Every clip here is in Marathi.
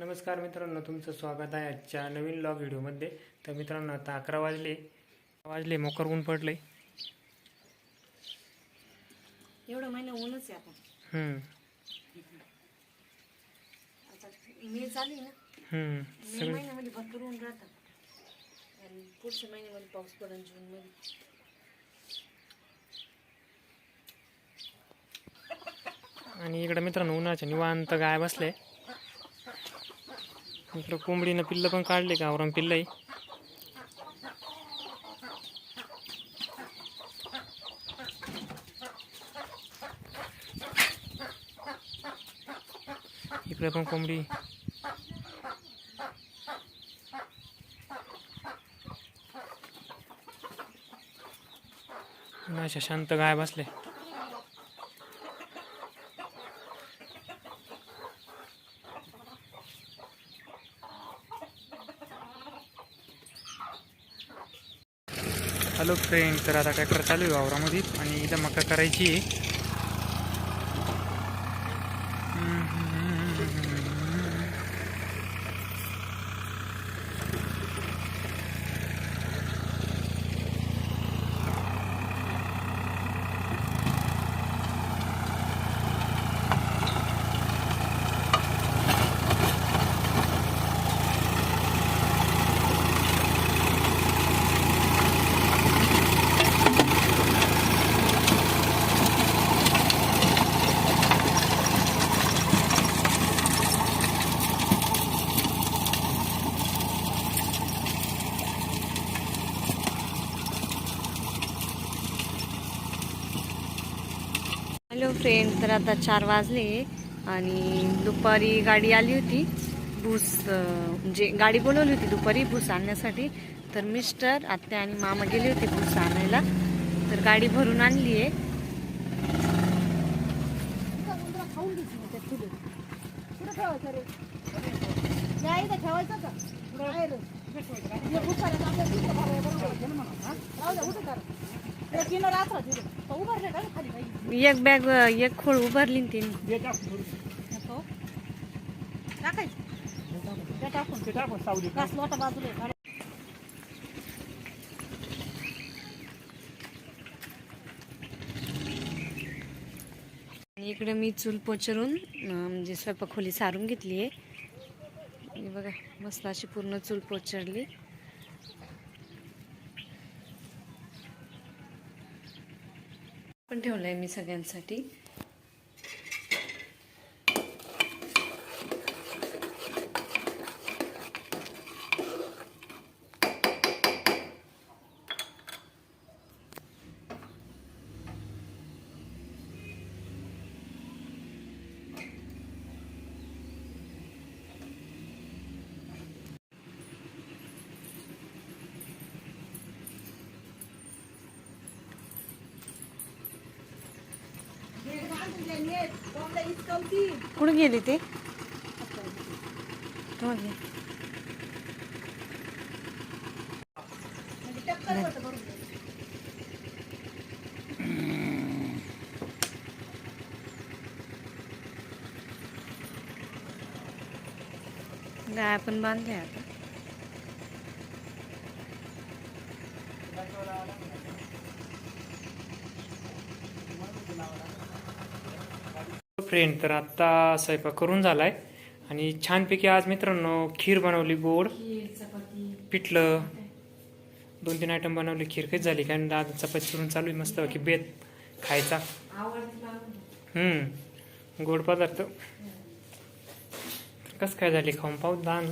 नमस्कार मित्रांनो तुमचं स्वागत आहे आजच्या नवीन लॉग व्हिडिओमध्ये. तर मित्रांनो आता अकरा वाजले. वाजले मोकर ऊन पडले एवढं महिना ऊनच आहे आपण आता मे चालू आहे ना? मे महिन्यामध्ये भरपूर ऊन आणि पुढच्या महिन्यामध्ये पाऊस पडेल जूनमध्ये आणि इकडं मित्रांनो उन्हाच्या निवांत गाय बसले. इकडं कोंबडीनं पिल्लं पण काढले गावरान पिल्लं आहे इकडे पण कोंबडी. अशा शांत गाय बसले हॅलो फ्रेंड तर आता ट्रॅक्टर चालू आहे वावरामध्ये आणि इथं मका करायची आहे. हॅलो फ्रेंड तर आता चार वाजले आणि दुपारी गाडी आली होती. भूस म्हणजे गाडी बोलवली होती दुपारी भूस आणण्यासाठी. तर मिस्टर आत्या आणि मामा गेले होते भूस आणायला. तर गाडी भरून आणली आहे. एक बॅग एक खोळ उभारली ना तिने. आणि इकडे मी चूल पोचरून म्हणजे स्वयंपाक सारून घेतली आहे बघा मस्त अशी पूर्ण चूल पोचरली. पण ठेवलं आहे मी सगळ्यांसाठी. कुठे गेली ते? हो गे. गाय पण बांधल्या आता. फ्रेंड तर आत्ता स्वयंपाक करून झालाय. आणि छानपैकी आज मित्रांनो खीर बनवली गोड. पिठलं. दोन तीन आयटम बनवले खीर कधी झाली? कारण आज चपाती करून चालू आहे मस्त की बेत खायचा. हम्म. गोड पदार्थ. कस काय झाली? खाऊन पाहू दान.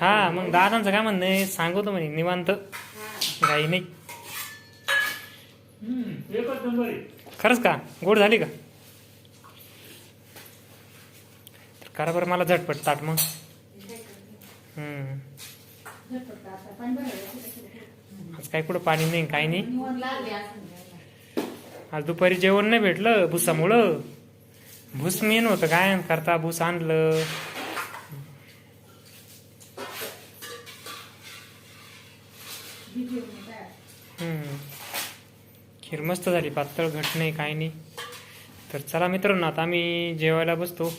हा मग दादांचं काय म्हणणं आहे? सांगतो म्हणे निवांत. घाई नाही. खरंच का? गोड झाली का तर करा बरं मला झटपट ताट मग. आज काय कुठं पाणी नाही काही नाही. आज दुपारी जेवण नाही भेटलं भुसामुळं. भूस मेन होतं काय करता भूस आणलं. खीर मस्त झाली पातळ घट नाही काही नाही. तर चला मित्रांनो आता आम्ही जेवायला बसतो.